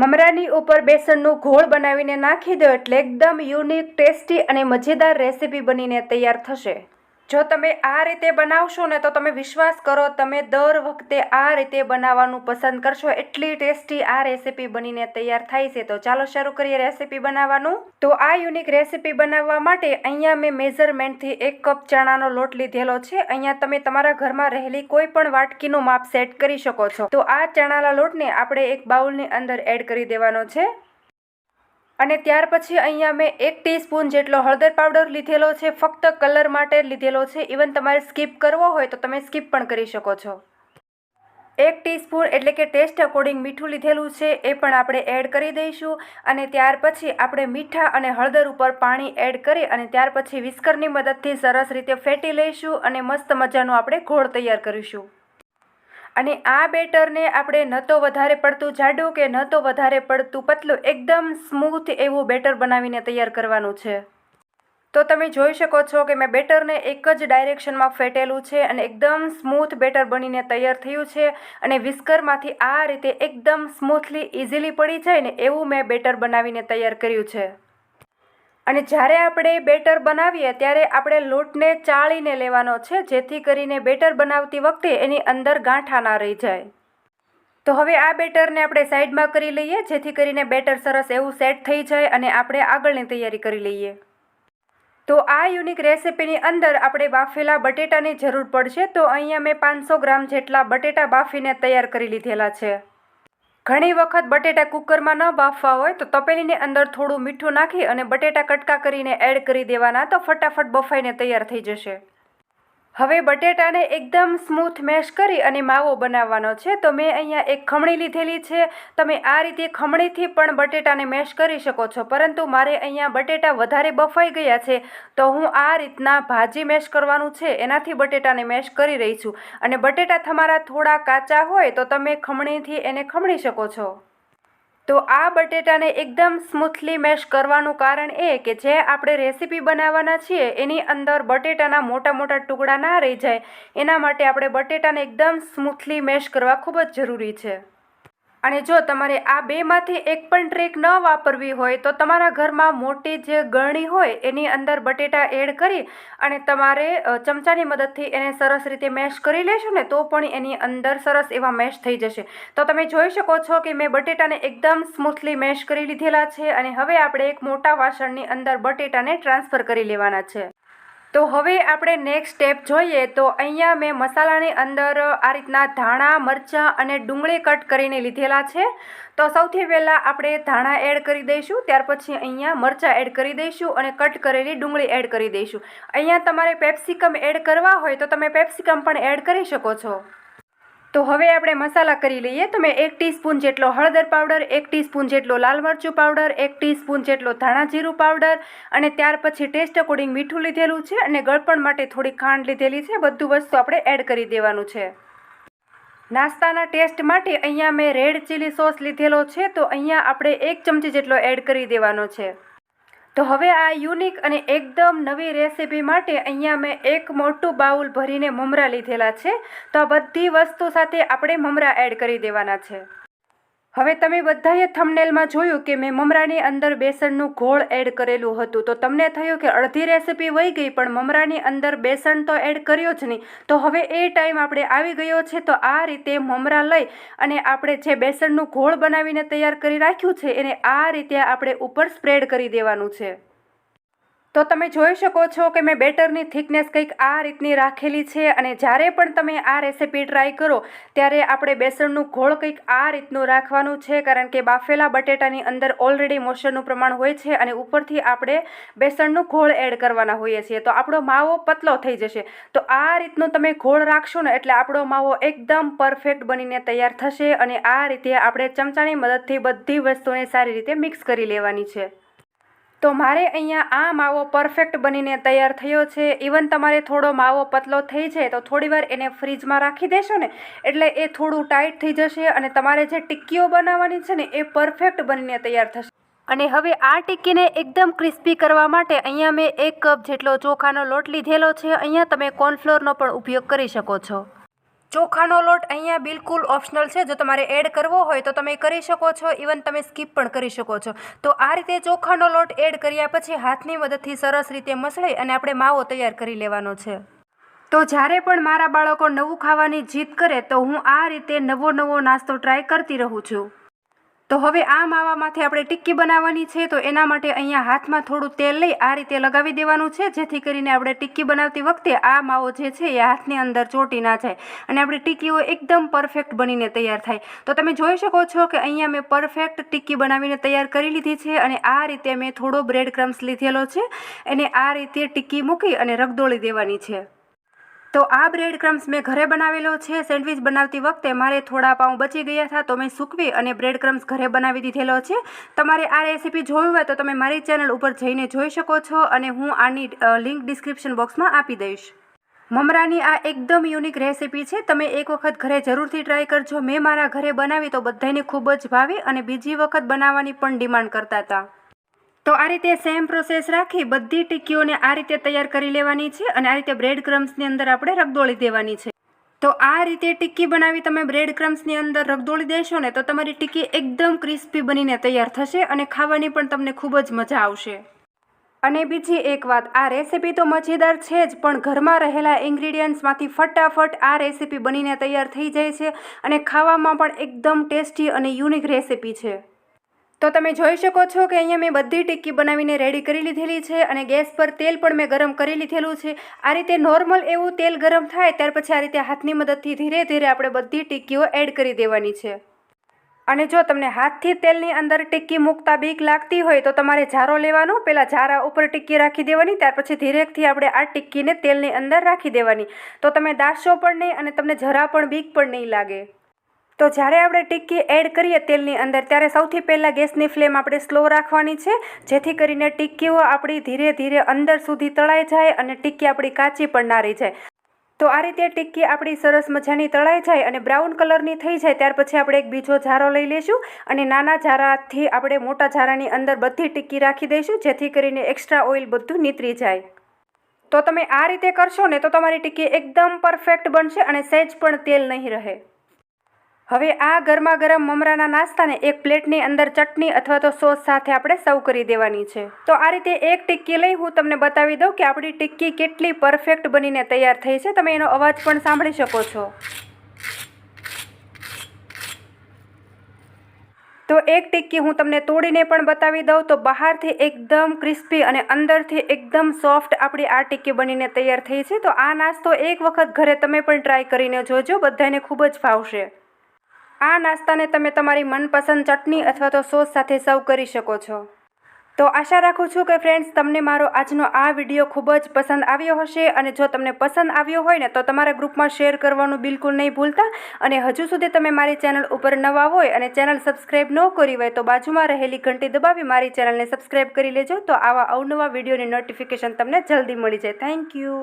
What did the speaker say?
મમરાની ઉપર બેસનનું ઘોળ બનાવીને નાખી દો એટલે એકદમ યુનિક, ટેસ્ટી અને મજેદાર રેસીપી બનીને તૈયાર થશે. જો તમે આ રીતે બનાવશો ને તો તમે વિશ્વાસ કરો, તમે દર વખતે આ રીતે બનાવવાનું પસંદ કરશો. એટલી ટેસ્ટી આ રેસીપી બનીને તૈયાર થાય છે. તો ચાલો શરૂ કરીએ રેસીપી બનાવવાનું. તો આ યુનિક રેસીપી બનાવવા માટે અહીંયા મેં મેઝરમેન્ટથી એક કપ ચણાનો લોટ લીધેલો છે. અહીંયા તમે તમારા ઘરમાં રહેલી કોઈ પણ વાટકીનું માપ સેટ કરી શકો છો. તો આ ચણાના લોટને આપણે એક બાઉલની અંદર એડ કરી દેવાનો છે. અને ત્યાર પછી અહીંયા મેં એક ટીસ્પૂન જેટલો હળદર પાવડર લીધેલો છે, ફક્ત કલર માટે લીધેલો છે. ઇવન તમારે સ્કીપ કરવો હોય તો તમે સ્કીપ પણ કરી શકો છો. એક ટીસ્પૂન એટલે કે ટેસ્ટ અકોર્ડિંગ મીઠું લીધેલું છે, એ પણ આપણે એડ કરી દઈશું. અને ત્યાર પછી આપણે મીઠા અને હળદર ઉપર પાણી એડ કરી અને ત્યાર પછી વિસ્કરની મદદથી સરસ રીતે ફેટી લઈશું અને મસ્ત મજાનું આપણે ઘોળ તૈયાર કરીશું. અને આ બેટરને આપણે ન તો વધારે પડતું જાડું કે ન તો વધારે પડતું પતલું, એકદમ સ્મૂથ એવું બેટર બનાવીને તૈયાર કરવાનું છે. તો તમે જોઈ શકો છો કે મેં બેટરને એક જ ડાયરેક્શનમાં ફેટેલું છે અને એકદમ સ્મૂથ બેટર બનીને તૈયાર થયું છે અને વિસ્કરમાંથી આ રીતે એકદમ સ્મૂથલી ઇઝીલી પડી જાય ને એવું મેં બેટર બનાવીને તૈયાર કર્યું છે. અને જ્યારે આપણે બેટર બનાવીએ, ત્યારે આપણે લોટને ચાળીને લેવાનો છે, જેથી કરીને બેટર બનાવતી વખતે એની અંદર ગાંઠા ના રહી જાય. તો હવે આ બેટરને આપણે સાઈડમાં કરી લઈએ, જેથી કરીને બેટર સરસ એવું સેટ થઈ જાય અને આપણે આગળની તૈયારી કરી લઈએ. તો આ યુનિક રેસિપીની અંદર આપણે બાફેલા બટેટાની જરૂર પડશે, તો અહીંયા મેં પાંચસો ગ્રામ જેટલા બટેટા બાફીને તૈયાર કરી લીધેલા છે. ઘણી વખત બટેટા કુકરમાં ન બાફવા હોય તો તપેલીની અંદર થોડું મીઠું નાખી અને બટેટા કટકા કરીને એડ કરી દેવાના તો ફટાફટ બફાઈને તૈયાર થઈ જશે. હવે બટેટાને એકદમ સ્મૂથ મેશ કરી અને માવો બનાવવાનો છે. તો મેં અહીંયા એક ખમણી લીધેલી છે. તમે આ રીતે ખમણીથી પણ બટેટાને મેશ કરી શકો છો. પરંતુ મારે અહીંયા બટેટા વધારે બફાઈ ગયા છે. તો હું આ રીતના ભાજી મેશ કરવાનું છે. એનાથી બટેટાને મેશ કરી રહી છું. અને બટેટા તમારા થોડા કાચા હોય તો તમે ખમણીથી એને ખમણી શકો છો. તો આ બટેટાને એકદમ સ્મૂથલી મેશ કરવાનું કારણ એ કે જે આપણે રેસીપી બનાવવાના છીએ, એની અંદર બટેટાના મોટા મોટા ટુકડા ના રહી જાય. એના માટે આપણે બટેટાને એકદમ સ્મૂથલી મેશ કરવા ખૂબ જ જરૂરી છે. અને જો તમારે આ બેમાંથી એક પણ ટ્રેક ન વાપરવી હોય, તો તમારા ઘરમાં મોટી જે ગરણી હોય, એની અંદર બટેટા એડ કરી અને તમારે ચમચાની મદદથી એને સરસ રીતે મેશ કરી લેશો ને, તો પણ એની અંદર સરસ એવા મેશ થઈ જશે. તો તમે જોઈ શકો છો કે મેં બટેટાને એકદમ સ્મૂથલી મેશ કરી લીધેલા છે અને હવે આપણે એક મોટા વાસણની અંદર બટેટાને ટ્રાન્સફર કરી લેવાના છે. તો હવે આપણે નેક્સ્ટ સ્ટેપ જોઈએ તો અહીંયા મેં મસાલાની અંદર આ રીતના ધાણા, મરચાં અને ડુંગળી કટ કરીને લીધેલા છે. તો સૌથી પહેલાં આપણે ધાણા એડ કરી દઈશું, ત્યાર પછી અહીંયા મરચાં એડ કરી દઈશું અને કટ કરેલી ડુંગળી એડ કરી દઈશું. અહીંયા તમારે પેપ્સિકમ એડ કરવા હોય તો તમે પેપ્સિકમ પણ એડ કરી શકો છો. તો હવે આપણે મસાલા કરી લઈએ તો મેં એક ટીસ્પૂન જેટલો હળદર પાવડર, એક ટીસ્પૂન જેટલો લાલ મરચું પાવડર, એક ટીસ્પૂન જેટલો ધાણા જીરું પાવડર અને ત્યાર પછી ટેસ્ટ અકોર્ડિંગ મીઠું લીધેલું છે અને ગળપણ માટે થોડી ખાંડ લીધેલી છે. બધું વસ્તુ આપણે એડ કરી દેવાનું છે. નાસ્તાના ટેસ્ટ માટે અહીંયા મેં રેડ ચીલી સોસ લીધેલો છે. તો અહીંયા આપણે એક ચમચી જેટલો એડ કરી દેવાનો છે. તો હવે આ યુનિક અને એકદમ નવી રેસીપી માટે અહીંયા મેં એક મોટું બાઉલ ભરીને મમરા લીધેલા છે. તો આ બધી વસ્તુ સાથે આપણે મમરા એડ કરી દેવાના છે. હવે તમે બધાએ થમનેલમાં જોયું કે મેં મમરાની અંદર બેસનનું ઘોળ એડ કરેલું હતું. તો તમને થયું કે અડધી રેસીપી વહી ગઈ, પણ મમરાની અંદર બેસન તો એડ કર્યો જ નહીં. તો હવે એ ટાઈમ આપણે આવી ગયો છે, તો આ રીતે મમરા લઈ અને આપણે જે બેસનનું ઘોળ બનાવીને તૈયાર કરી રાખ્યું છે, એને આ રીતે આપણે ઉપર સ્પ્રેડ કરી દેવાનું છે. તો તમે જોઈ શકો છો કે મેં બેટરની થિકનેસ કંઈક આ રીતની રાખેલી છે અને જ્યારે પણ તમે આ રેસીપી ટ્રાય કરો, ત્યારે આપણે બેસનનું ઘોળ કંઈક આ રીતનું રાખવાનું છે, કારણ કે બાફેલા બટેટાની અંદર ઓલરેડી મોશનનું પ્રમાણ હોય છે અને ઉપરથી આપણે બેસનનું ઘોળ એડ કરવાના હોઈએ છીએ. તો આપણો માવો પતલો થઈ જશે. તો આ રીતનું તમે ઘોળ રાખશો ને એટલે આપણો માવો એકદમ પરફેક્ટ બનીને તૈયાર થશે અને આ રીતે આપણે ચમચાની મદદથી બધી વસ્તુને સારી રીતે મિક્સ કરી લેવાની છે. તો મારે અહીંયા આ માવો પરફેક્ટ બનીને તૈયાર થયો છે. ઇવન તમારે થોડો માવો પતલો થઈ જાય તો થોડીવાર એને ફ્રીજમાં રાખી દેશો ને. એટલે એ થોડું ટાઈટ થઈ જશે અને તમારે જે ટિક્કીઓ બનાવવાની છે ને એ પરફેક્ટ બનીને તૈયાર થશે. અને હવે આ ટિક્કીને એકદમ ક્રિસ્પી કરવા માટે અહીંયા મેં એક કપ જેટલો ચોખાનો લોટ લીધેલો છે. અહીંયા તમે કોર્નફ્લોરનો પણ ઉપયોગ કરી શકો છો. ચોખાનો લોટ અહીંયા બિલકુલ ઓપ્શનલ છે. જો તમારે એડ કરવો હોય તો તમે કરી શકો છો. ઇવન તમે સ્કીપ પણ કરી શકો છો. તો આ રીતે ચોખાનો લોટ એડ કર્યા પછી હાથની મદદથી સરસ રીતે મસળી અને આપણે માવો તૈયાર કરી લેવાનો છે. તો જ્યારે પણ મારા બાળકો નવું ખાવાની જીદ કરે તો હું આ રીતે નવો નવો નાસ્તો ટ્રાય કરતી રહું છું. તો હવે આ માવામાંથી આપણે ટિક્કી બનાવવાની છે, તો એના માટે અહીંયા હાથમાં થોડું તેલ લઈ આ રીતે લગાવી દેવાનું છે, જેથી કરીને આપણે ટિક્કી બનાવતી વખતે આ માવો જે છે એ હાથની અંદર ચોટી ના જાય અને આપણી ટિક્કીઓ એકદમ પરફેક્ટ બનીને તૈયાર થાય. તો તમે જોઈ શકો છો કે અહીંયા મેં પરફેક્ટ ટિક્કી બનાવીને તૈયાર કરી લીધી છે અને આ રીતે મેં થોડો બ્રેડ ક્રમ્સ લીધેલો છે, એને આ રીતે ટિક્કી મૂકી અને રગદોળી દેવાની છે. તો આ બ્રેડ ક્રમ્સ મેં ઘરે બનાવેલો છે, સેન્ડવિચ બનાવતી વખતે મારે થોડા પાઉં બચી ગયા હતા તો મેં સૂકવી અને બ્રેડ ક્રમ્સ ઘરે બનાવી દીધેલો છે. તમારે આ રેસીપી જોવી હોય તો તમે મારી ચેનલ ઉપર જઈને જોઈ શકો છો અને હું આની લિંક ડિસ્ક્રિપ્શન બોક્સમાં આપી દઈશ. મમરાની આ એકદમ યુનિક રેસીપી છે, તમે એક વખત ઘરે જરૂરથી ટ્રાય કરજો. મેં મારા ઘરે બનાવી તો બધાને ખૂબ જ ભાવી અને બીજી વખત બનાવવાની પણ ડિમાન્ડ કરતા હતા. તો આ રીતે સેમ પ્રોસેસ રાખી બધી ટિક્કીઓને આ રીતે તૈયાર કરી લેવાની છે અને આ રીતે બ્રેડ ક્રમ્સની અંદર આપણે રગદોળી દેવાની છે. તો આ રીતે ટિક્કી બનાવી તમે બ્રેડ ક્રમ્સની અંદર રગદોળી દેશો ને તો તમારી ટિક્કી એકદમ ક્રિસ્પી બનીને તૈયાર થશે અને ખાવાની પણ તમને ખૂબ જ મજા આવશે. અને બીજી એક વાત, આ રેસીપી તો મજેદાર છે જ, પણ ઘરમાં રહેલા ઇન્ગ્રીડિયન્ટ્સમાંથી ફટાફટ આ રેસીપી બનીને તૈયાર થઈ જાય છે અને ખાવામાં પણ એકદમ ટેસ્ટી અને યુનિક રેસીપી છે. તો તમે જોઈ શકો છો કે અહીંયા મેં બધી ટિક્કી બનાવીને રેડી કરી લીધેલી છે અને ગેસ પર તેલ પણ મેં ગરમ કરી લીધેલું છે. આ રીતે નોર્મલ એવું તેલ ગરમ થાય ત્યાર પછી આ રીતે હાથની મદદથી ધીરે ધીરે આપણે બધી ટિક્કીઓ એડ કરી દેવાની છે. અને જો તમને હાથથી તેલની અંદર ટિક્કી મૂકતા બીક લાગતી હોય તો તમારે જારો લેવાનો પહેલાં જારા ઉપર ટિક્કી રાખી દેવાની, ત્યાર પછી ધીરેકથી આપણે આ ટિક્કીને તેલની અંદર રાખી દેવાની. તો તમે દાશો પણ નહીં અને તમને જરા પણ બીક પણ નહીં લાગે. તો જ્યારે આપણે ટિક્કી એડ કરીએ તેલની અંદર, ત્યારે સૌથી પહેલાં ગેસની ફ્લેમ આપણે સ્લો રાખવાની છે, જેથી કરીને ટિક્કીઓ આપણી ધીરે ધીરે અંદર સુધી તળાઈ જાય અને ટિક્કી આપણી કાચી પણ ના રહી જાય. તો આ રીતે ટિક્કી આપણી સરસ મજાની તળાઈ જાય અને બ્રાઉન કલરની થઈ જાય, ત્યાર પછી આપણે એક બીજો જારો લઈ લઈશું અને નાના જારાથી આપણે મોટા જારાની અંદર બધી ટિક્કી રાખી દઈશું, જેથી કરીને એક્સ્ટ્રા ઓઇલ બધું નીતરી જાય. તો તમે આ રીતે કરશો ને, તો તમારી ટિક્કી એકદમ પરફેક્ટ બનશે અને સહેજ પણ તેલ નહીં રહે. હવે આ ગરમા ગરમ મમરાના નાસ્તાને એક પ્લેટની અંદર ચટણી અથવા તો સોસ સાથે આપણે સર્વ કરી દેવાની છે. તો આ રીતે એક ટિક્કી લઈ હું તમને બતાવી દઉં કે આપણી ટિક્કી કેટલી પરફેક્ટ બનીને તૈયાર થઈ છે. તમે એનો અવાજ પણ સાંભળી શકો છો. તો એક ટિક્કી હું તમને તોડીને પણ બતાવી દઉં તો બહારથી એકદમ ક્રિસ્પી અને અંદરથી એકદમ સોફ્ટ આપણી આ ટિક્કી બનીને તૈયાર થઈ છે. તો આ નાસ્તો એક વખત ઘરે તમે પણ ટ્રાય કરીને જોજો. બધાને ખૂબ જ ભાવશે આ નાસ્તાને તમે તમારી મનપસંદ ચટણી અથવા તો સોસ સાથે સર્વ કરી શકો છો. તો આશા રાખું છું કે ફ્રેન્ડ્સ તમને મારો આજનો આ વીડિયો ખૂબ જ પસંદ આવ્યો હશે અને જો તમને પસંદ આવ્યો હોય ને, તો તમારા ગ્રુપમાં શેર કરવાનું બિલકુલ નહીં ભૂલતા. અને હજુ સુધી તમે મારી ચેનલ ઉપર નવા હોય અને ચેનલ સબસ્ક્રાઈબ ન કરી હોય, તો બાજુમાં રહેલી ઘંટી દબાવી મારી ચેનલને સબસ્ક્રાઈબ કરી લેજો. તો આવા અવનવા વિડીયોની નોટિફિકેશન તમને જલ્દી મળી જાય. Thank you